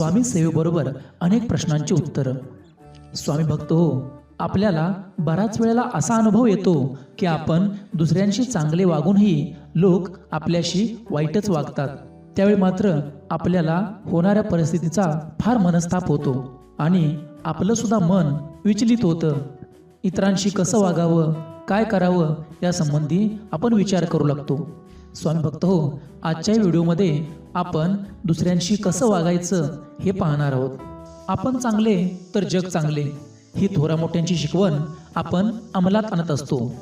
स्वामी सेवेबरोबर अनेक प्रश्नांची उत्तरं. स्वामी भक्त हो आपल्याला बराच वेळेला असा अनुभव येतो की आपण दुसऱ्यांशी चांगले वागूनही लोक आपल्याशी वाईटच वागतात. त्यावेळी मात्र आपल्याला होणाऱ्या परिस्थितीचा फार मनस्ताप होतो आणि आपलं सुद्धा मन विचलित होतं. इतरांशी कसं वागावं काय करावं यासंबंधी आपण विचार करू लागतो. स्वामी भक्त हो. आजच्या व्हिडिओमध्ये आपण दुसऱ्यांशी कसं वागायचं हे पाहणार आहोत. आपण चांगले तर जग चांगले. ही थोरा मोठ्यांची शिकवण आपण अंमलात आणत असतो.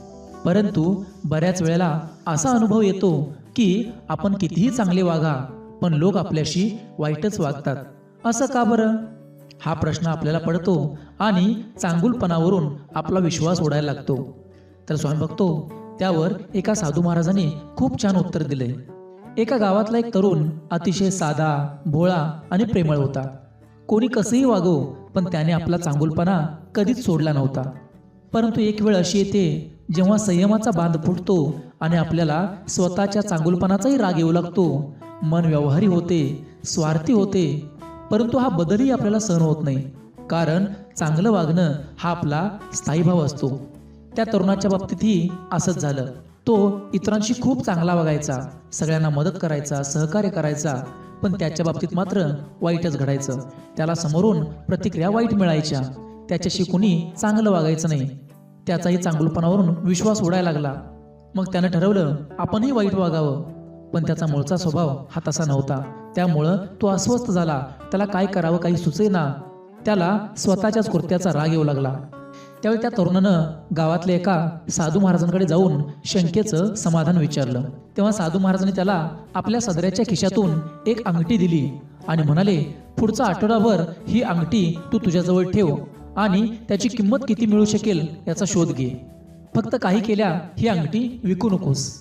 परंतु बऱ्याच वेळेला असा अनुभव येतो की आपण कितीही चांगले वागा पण लोक आपल्याशी वाईटच वागतात. असं का बरं? हा प्रश्न आपल्याला पडतो आणि चांगुलपणावरून आपला विश्वास उडायला लागतो. तर स्वामी बघतो हो, त्यावर एका साधू महाराजांनी खूप छान उत्तर दिले. एका गावातला एक तरुण अतिशय साधा भोळा आणि प्रेमळ होता. कोणी कसंही वागो पण त्याने आपला चांगुलपणा कधीच सोडला नव्हता. परंतु एक वेळ अशी येते जेव्हा संयमाचा बांध फुटतो आणि आपल्याला स्वतःच्या चांगुलपणाचाही राग येऊ लागतो. मन व्यवहारी होते स्वार्थी होते परंतु हा बदलही आपल्याला सहन होत नाही. कारण चांगलं वागणं हा आपला स्थायीभाव असतो. त्या तरुणाच्या बाबतीतही असंच झालं. तो इतरांशी खूप चांगला वागायचा. सगळ्यांना मदत करायचा सहकार्य करायचा. पण त्याच्या बाबतीत मात्र वाईटच घडायचं. त्याला समोरून प्रतिक्रिया वाईट मिळायच्या. त्याच्याशी कुणी चांगलं वागायचं नाही. त्याचाही चांगलपणावरून विश्वास उडायला लागला. मग त्यानं ठरवलं आपणही वाईट वागावं. पण त्याचा मूळचा स्वभाव हा तसा नव्हता. त्यामुळं तो अस्वस्थ झाला. त्याला काय करावं काही सुचेना. त्याला स्वतःच्याच कृत्याचा राग येऊ लागला. त्यावेळी त्या तरुणानं गावातल्या एका साधू महाराजांकडे जाऊन शंकेचं समाधान विचारलं. तेव्हा साधू महाराजांनी त्याला आपल्या सदऱ्याच्या खिशातून एक अंगठी दिली आणि म्हणाले पुढचा आठवडाभर ही अंगठी तू तुझ्याजवळ ठेव आणि त्याची किंमत किती मिळू शकेल याचा शोध घे. फक्त काही केल्या ही अंगठी विकू नकोस.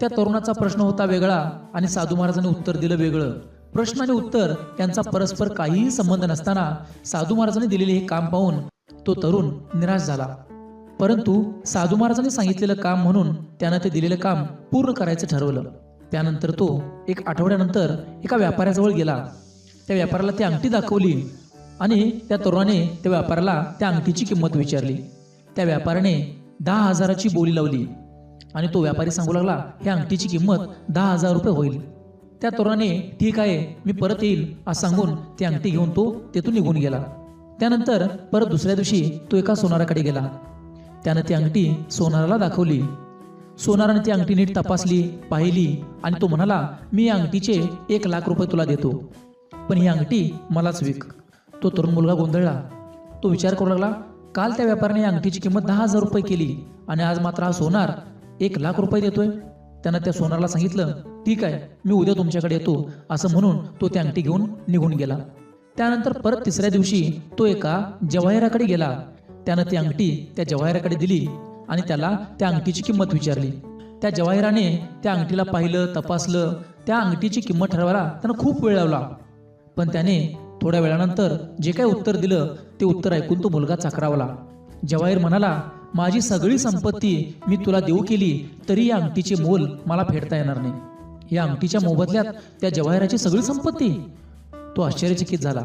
त्या तरुणाचा प्रश्न होता वेगळा आणि साधू महाराजांनी उत्तर दिलं वेगळं. प्रश्न आणि उत्तर यांचा परस्पर काहीही संबंध नसताना साधू महाराजांनी दिलेले हे काम पाहून तो तरुण निराश झाला. परंतु साधू महाराजांनी सांगितलेलं काम म्हणून त्यानं ते दिलेलं काम पूर्ण करायचं ठरवलं. त्यानंतर तो एक आठवड्यानंतर एका व्यापाऱ्याजवळ गेला. त्या व्यापाऱ्याला ती अंगठी दाखवली आणि त्या तरुणाने त्या व्यापाऱ्याला त्या अंगठीची किंमत विचारली. त्या व्यापाऱ्याने दहा हजाराची बोली लावली आणि तो व्यापारी सांगू लागला ह्या अंगठीची किंमत दहा हजार रुपये होईल. त्या तरुणाने ठीक आहे मी परत येईल असं सांगून ती अंगठी घेऊन तो तेथून निघून गेला. त्यानंतर परत दुसऱ्या दिवशी तो एका सोनाराकडे गेला. त्यानं ती अंगठी सोनाराला दाखवली. सोनाराने ती अंगठी नीट तपासली पाहिली आणि तो म्हणाला मी या अंगठीचे एक लाख रुपये तुला देतो. पण ही अंगठी मलाच विक. तो तरुण मुलगा गोंधळला. तो विचार करू लागला काल त्या व्यापाऱ्याने या अंगठीची किंमत दहा हजार रुपये केली आणि आज मात्र हा सोनार एक लाख रुपये देतोय. त्यानं त्या सोनारला सांगितलं ठीक आहे मी उद्या तुमच्याकडे येतो. असं म्हणून तो ती अंगठी घेऊन निघून गेला. त्यानंतर परत तिसऱ्या दिवशी तो एका जवाहिराकडे गेला. त्यानं ती अंगठी त्या जवाहिराकडे दिली आणि त्याला त्या अंगठीची किंमत विचारली. त्या जवाहिराने त्या अंगठीला पाहिलं तपासलं. त्या अंगठीची किंमत ठरवायला त्यानं खूप वेळ लावला. पण त्याने थोड्या वेळानंतर जे काय उत्तर दिलं ते उत्तर ऐकून तो मुलगा चाकरावला. जवाहीर म्हणाला माझी सगळी संपत्ती मी तुला देऊ केली तरी या अंगठीचे मोल मला फेडता येणार नाही. या अंगठीच्या मोबदल्यात त्या जवाहिराची सगळी संपत्ती. तो आश्चर्यचकित झाला.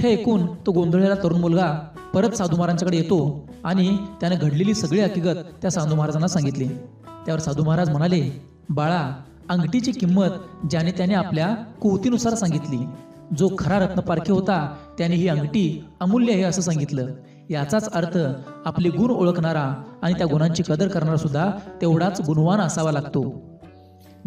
हे ऐकून तो गोंधळलेला तरुण मुलगा परत साधू महाराजांकडे येतो आणि त्याने घडलेली सगळी हकीकत त्या साधू महाराजांना सांगितली. त्यावर साधू महाराज म्हणाले बाळा अंगठीची किंमत ज्याने त्याने आपल्या कुवतीनुसार सांगितली जो खरा रत्नपारखे होता त्याने ही अंगठी अमूल्य आहे असं सांगितलं. याचाच अर्थ आपले गुण ओळखणारा आणि त्या गुणांची कदर करणारा सुद्धा तेवढाच गुणवान असावा लागतो.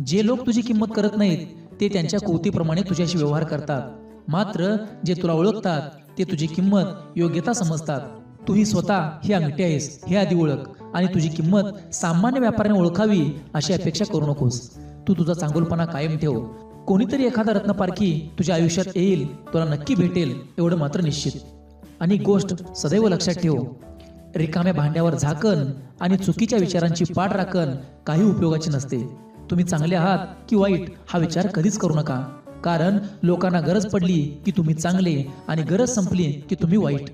जे लोक तुझी किंमत करत नाहीत ते त्यांच्या कुवतीप्रमाणे तुझ्याशी व्यवहार करतात. मात्र जे तुला ओळखतात ते तुझी किंमत योग्यता समजतात. तू ही स्वतः ही अंगठी आहेस हे आधी ओळख आणि तुझी किंमत सामान्य व्यापाऱ्याने ओळखावी अशी अपेक्षा करू नकोस. तू तुझा चांगुलपणा कायम ठेव. कोणीतरी एखादा रत्नपारखी तुझ्या आयुष्यात येईल तुला नक्की भेटेल एवढं मात्र निश्चित. आणि गोष्ट सदैव लक्षात ठेव. रिकाम्या भांड्यावर झाकण आणि चुकीच्या विचारांची पाठ राखण काही उपयोगाची नसते. तुम्ही चांगले आहात की वाईट हा विचार कधीच करू नका. कारण लोकांना गरज पडली की तुम्ही चांगले आणि गरज संपली की तुम्ही वाईट.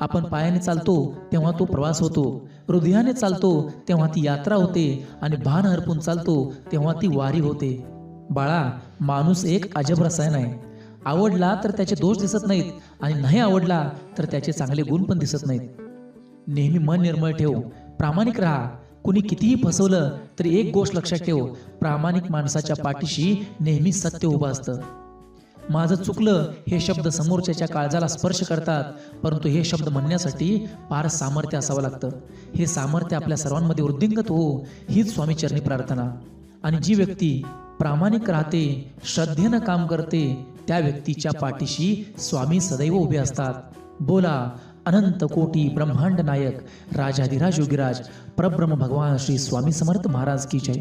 आपण पायाने चालतो तेव्हा तो प्रवास होतो. हृदयाने चालतो तेव्हा ती यात्रा होते आणि भान हरपून चालतो तेव्हा ती वारी होते. बाळा माणूस एक अजब रसायन आहे. आवडला तर त्याचे दोष दिसत नाहीत आणि नाही आवडला तर त्याचे चांगले गुण पण दिसत नाहीत. नेहमी मन निर्मळ ठेव. प्रामाणिक राहा. कुणी कितीही फसवलं तरी एक गोष्ट लक्षात ठेव प्रामाणिक माणसाच्या पाठीशी नेहमी सत्य उभं असतं. माझं चुकलं हे शब्द समोरच्याच्या काळजाला स्पर्श करतात परंतु हे शब्द म्हणण्यासाठी फार सामर्थ्य असावं लागतं. हे सामर्थ्य आपल्या सर्वांमध्ये वृद्धिंगत हो हीच स्वामी चरणी प्रार्थना. आणि जी व्यक्ती प्रामाणिक राहते श्रद्धेनं काम करते त्या व्यक्तीच्या पाठीशी स्वामी सदैव उभे असतात. बोला अनंत कोटी ब्रह्मांड नायक राजाधिराज योगीराज परब्रह्म भगवान श्री स्वामी समर्थ महाराज की जय.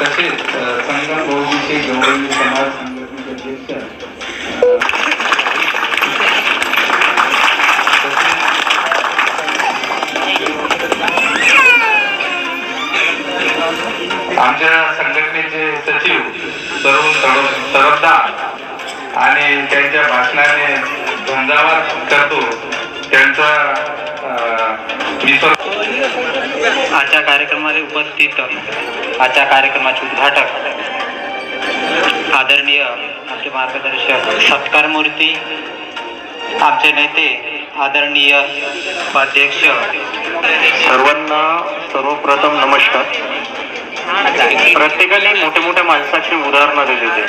तसेच संगम भाऊजीचे गौरवी समाज झंझावात करतो. त्यांचा मी आजच्या कार्यक्रमाला उपस्थित आजच्या कार्यक्रमाचे उद्घाटक आदरणीय आमचे मार्गदर्शक सत्कार मूर्ती आमचे नेते आदरणीय उपाध्यक्ष. सर्वांना सर्वप्रथम नमस्कार. प्रत्येकाने मोठ्या मोठ्या माणसाची उदाहरणं दिलेली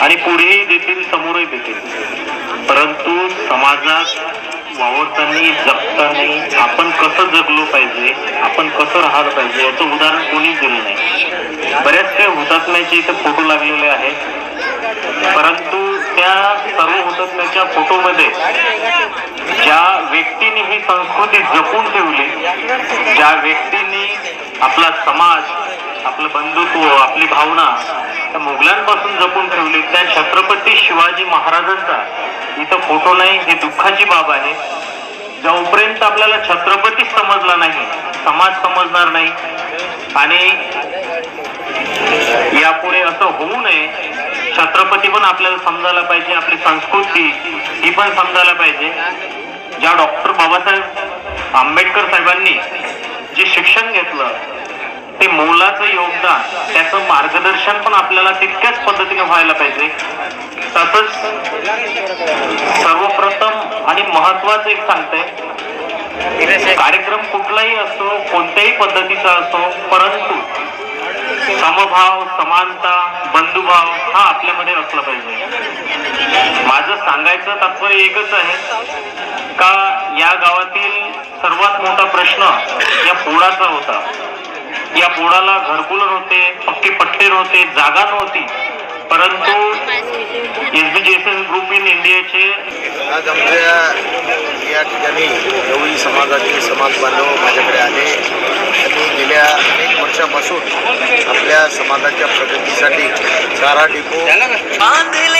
आणि पुढेही देतील समोरही देतील परंतु समाजात वावरताना जगताना आपण कसं जगलो पाहिजे आपण कसं राहिलं पाहिजे याचं उदाहरण कोणीच दिलं नाही. बऱ्याच काही हुतात्म्याचे इथे फोटो लागलेले आहेत. परंतु त्या सर्व हुतात्म्याच्या फोटोमध्ये ज्या व्यक्तीने ही संस्कृती जपून ठेवली ज्या व्यक्तीने आपला समाज आपलं बंधुत्व आपली भावना त्या मुघलांपासून जपून ठेवली. त्या छत्रपती शिवाजी महाराजांचा इथं फोटो नाही ही दुःखाची बाब आहे. जोपर्यंत आपल्याला छत्रपती समजला नाही समाज समजणार नाही आणि यापुढे असं होऊ नये छत्रपती पण आपल्याला समजायला पाहिजे आपली संस्कृती ही पण समजायला पाहिजे. ज्या डॉक्टर बाबासाहेब आंबेडकर साहेबांनी जे शिक्षण घेतलं ते मोलाचं योगदान त्याचं मार्गदर्शन पण आपल्याला तितक्याच पद्धतीने व्हायला पाहिजे. तसंच सर्वप्रथम आणि महत्वाचं एक सांगतंय कार्यक्रम कुठलाही असो कोणत्याही पद्धतीचा असो परंतु समभाव समानता बंधुभाव हा आपल्यामध्ये असला पाहिजे. माझं सांगायचं तात्पर्य एकच आहे का या गावातील सर्वात मोठा प्रश्न या पोळाचा होता. या पोळाला घरकुल नव्हते पक्के पट्टे नव्हते जागा नव्हती. परंतु एस बी ग्रुप इन इंडियाचे आज आमच्या या ठिकाणी गवळी समाजातील समाज बांधव माझ्याकडे आले. आणि गेल्या अनेक वर्षापासून आपल्या समाजाच्या प्रगतीसाठी चारा डिपो बांधले